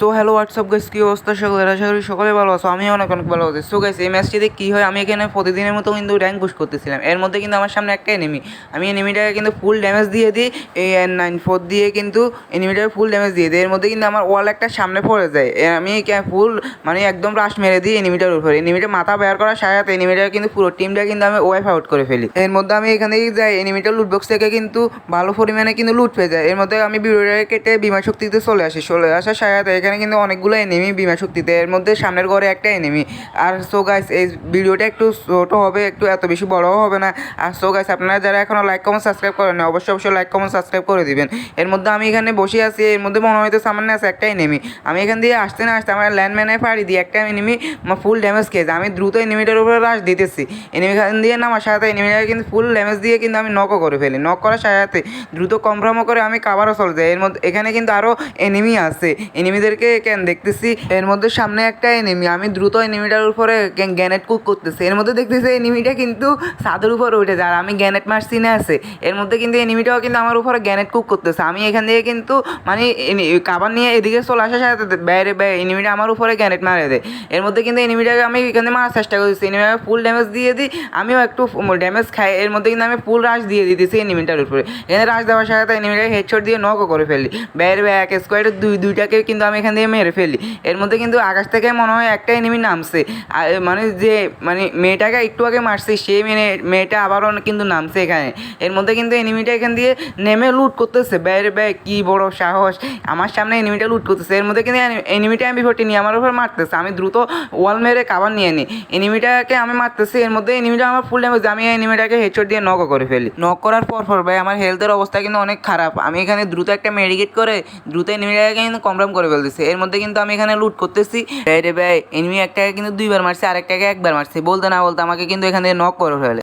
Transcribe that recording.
So hello WhatsApp guys কি অবস্থা? সকলের আশা করি সকলে ভালো আছো। আমি অনেক অনেক ভালো আছি। সো গাইস এই ম্যাচটিতে কি হয়? আমি এখানে প্রতিদিনের মতো কিন্তু র্যাঙ্ক পুশ করতেছিলাম। এর মধ্যে কিন্তু আমার সামনে একটা এনিমি আমি এনিমিটাকে কিন্তু ফুল ড্যামেজ দিয়ে দিই। এই এন নাইন ফোর দিয়ে কিন্তু এনিমিটাকে ফুল ড্যামেজ দিয়ে দিই। এর মধ্যে কিন্তু আমার ওয়াল একটা সামনে পড়ে যায়। আমি ফুল মানে একদম রাশ মেরে দিই এনিমিটার উপরে। এনিমিটা মাথা বের করার সাথে সাথে এনিমিটার কিন্তু পুরো টিমটা কিন্তু আমি ওয়াইফ আউট করে ফেলি। এর মধ্যে আমি এখানে যাই এনিমিটার লুট বক্স থেকে কিন্তু ভালো পরিমাণে কিন্তু লুট পেয়ে যায় এর মধ্যে আমি ভিডিওটাকে কেটে বিমা শক্তিতে চলে আসি। চলে আসার সাথে সাথে এখানে কিন্তু অনেকগুলো এনিমি বিমা শক্তিতে। এর মধ্যে সামনের ঘরে একটা এনিমি আর সো গাইস এই ভিডিওটা একটু ছোটো হবে, একটু এত বেশি বড়ও হবে না। আর সো গাইস আপনারা যারা এখনও লাইক কমেন্ট সাবস্ক্রাইব করেন না অবশ্যই অবশ্যই লাইক কমেন্ট সাবস্ক্রাইব করে দিবেন। এর মধ্যে আমি এখানে বসে আছি, এর মধ্যে মনে হয়তো সামনে আছে একটা এনিমি আমি এখান দিয়ে আসতে না আসতে আমার ল্যান্ডম্যানে পাড়ি দিয়ে একটা এনিমি ফুল ড্যামেজ খেয়েছে। আমি দ্রুত এনিমিটার উপরে রাশ দিতেছি। এনিমি খান দিয়ে নামার সাথে এনিমিটাকে কিন্তু ফুল ড্যামেজ দিয়ে কিন্তু আমি নকও করে ফেলি। নক করার সাথে দ্রুত কমফ্রামও করে আমি কাবারও চলে যাই। এর মধ্যে, এখানে কিন্তু আরও এনিমি আছে। এনিমিদেরকে কেন দেখতেছি, এর মধ্যে সামনে একটা এনিমি আমি দ্রুত এনিমিটার উপরে গ্যানেট কুক করতেছি। এর মধ্যে দেখতেছি এনিমিটা কিন্তু ছাদের উপরে উঠে যায়, আর আমি গ্যানেট মারছি না আছে। এর মধ্যে কিন্তু এনিমিটাও কিন্তু আমার উপরে গ্যানেট কুক করতেছে। আমি এখান থেকে কিন্তু মানে কাবার নিয়ে এদিকে চলে আসার সাথে বাইরে এনিমিটা আমার উপরে গ্যানেট মারে দেয়। এর মধ্যে কিন্তু এনিমিটাকে আমি এখানে মারার চেষ্টা করতেছি। এনিমিটাকে ফুল ড্যামেজ দিয়ে দিই, আমিও একটু ড্যামেজ খাই। এর মধ্যে কিন্তু আমি ফুল রাশ দিয়ে দিতেছি এনিমিটার উপরে। এখানে রাশ দেওয়ার সাথে এনিমিটাকে হেডশট দিয়ে নকও করে ফেলি। বাইরে এক স্কোয়াডের দুই দুইটাকে কিন্তু আমি এখান থেকে মেরে ফেলি। এর মধ্যে কিন্তু আকাশ থেকে মনে হয় একটা এনিমি নামছে। মানে যে মানে মেয়েটাকে একটু আগে মারছে, সে মেয়ে মেয়েটা আবারও কিন্তু নামছে এখানে। এর মধ্যে কিন্তু এনিমিটা এখান দিয়ে নেমে লুট করতেছে। বাইরে ব্যয়, কী বড় সাহস। আমার সামনে এনিমিটা লুট করতেছে। এর মধ্যে কিন্তু এনিমিটা আমি ফোর্টি নিয়ে আমার উপর মারতেছে। আমি দ্রুত ওয়াল মেরে কাবার নিয়ে নিই এনিমিটাকে আমি মারতেছি। এর মধ্যে এনিমিটা আমার ফুল ড্যামেজ আমি এনিমিটাকে হেডশট দিয়ে নকও করে ফেলি। নক করার পর পর ভাই, আমার হেলথের অবস্থা কিন্তু অনেক খারাপ। আমি এখানে দ্রুত একটা মেডিকেট করে দ্রুত এনিমিটাকে কিন্তু কমপ্রাম করে ফেলতেছি। এর মধ্যে কিন্তু আমি এখানে লুট করতেছি। রে ভাই এনিমি একটাকে কিন্তু দুইবার মারছে, আরেকটাকে একবার মারছে। বলতে না বলতে আমাকে কিন্তু এখান থেকে নক করে ফেলে